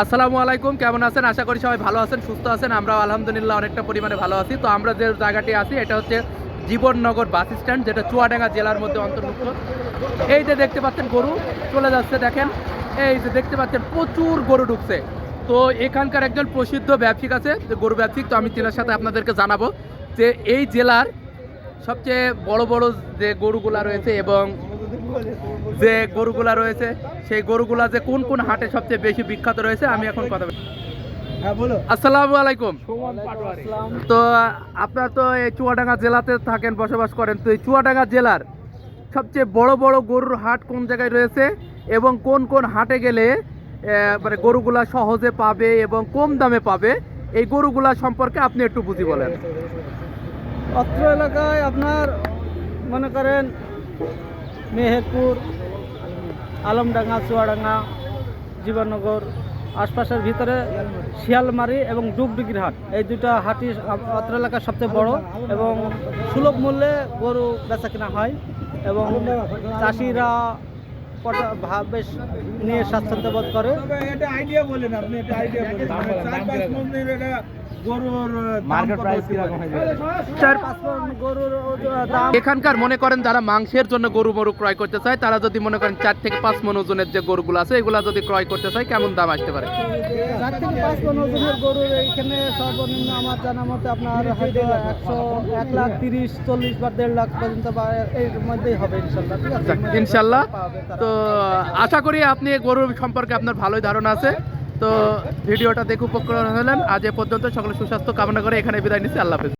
আসসালামু আলাইকুম, কেমন আছেন? আশা করি সবাই ভালো আছেন, সুস্থ আছেন। আমরাও আলহামদুলিল্লাহ অনেকটা পরিমাণে ভালো আছি। তো আমরা যে জায়গাটি আছি, এটা হচ্ছে জীবননগর বাস স্ট্যান্ড, যেটা চুয়াডাঙ্গা জেলার মধ্যে অন্তর্ভুক্ত। এই যে দেখতে পাচ্ছেন গরু, চলে যাচ্ছে, দেখেন। এই যে দেখতে পাচ্ছেন, প্রচুর গরু ঢুকছে। তো এখানকার একজন প্রসিদ্ধ ব্যবসায়িক আছে গরু ব্যবসায়িক তো আমি তেনার সাথে আপনাদেরকে জানাব যে এই জেলার সবচেয়ে বড় বড় যে গরুগুলা রয়েছে এবং যে গরুগুলা রয়েছে সেই গরুগুলা যে কোন কোন হাটে সবচেয়ে বেশি বিখ্যাত রয়েছে আমি এখন কথা বলি। হ্যাঁ আসসালামু আলাইকুম। তো আপনার তো এই চুয়াডাঙ্গা জেলাতে থাকেন বসবাস করেন তো এই চুয়াডাঙ্গা জেলার সবচেয়ে বড় বড় গরুর হাট কোন জায়গায় রয়েছে এবং কোন কোন হাটে গেলে মানে গরুগুলা সহজে পাবে এবং কম দামে পাবে এই গরুগুলা সম্পর্কে আপনি একটু বুঝি বলেন। অত্র এলাকায় আপনার মনে করেন মেহেরপুর, আলমডাঙ্গা, চুয়াডাঙ্গা, জীবননগর, আশপাশের ভিতরে শিয়ালমারি এবং ডুগডুগির হাট। এই দুটা হাটই অত্র এলাকার সবচেয়ে বড় এবং সুলভ মূল্যে গরু বেচা কেনা হয় এবং চাষিরা বেশ নিয়ে স্বাচ্ছন্দ্য বোধ করে? এটা আইডিয়া বলেন আপনি এটা আইডিয়া বলেন। চার পাঁচ মন্দির এটা গরুর মার্কেট প্রাইস কীরকম চার পাঁচ মণ গরুর ওজ- দাম। এখানকার মনে করেন যারা মাংসের জন্য গরু মরু ক্রয় করতে চায় তারা যদি মনে করেন চার থেকে পাঁচ মন ওজনের যে গরুগুলো আছে এগুলা যদি ক্রয় করতে চায় কেমন দাম আসতে পারে? চার থেকে পাঁচ মন ওজনের গরুর এইখানে সর্বনিম্ন আমার জানা মতে আপনার হয়তো একশো এক লাখ তিরিশ চল্লিশ বা দেড় লাখ পর্যন্ত বা এর মধ্যেই হবে ইনশাল্লাহ ঠিক আছে? ইনশাল্লাহ। তো আশা করি আপনি গরুর সম্পর্কে আপনার ভালোই ধারণা আছে। তো ভিডিওটা দেখে উপকরণ হলেন। আজ এ পর্যন্ত সকলে সুস্বাস্থ্য কামনা করে এখানে বিদায় নিচ্ছি। আল্লাহ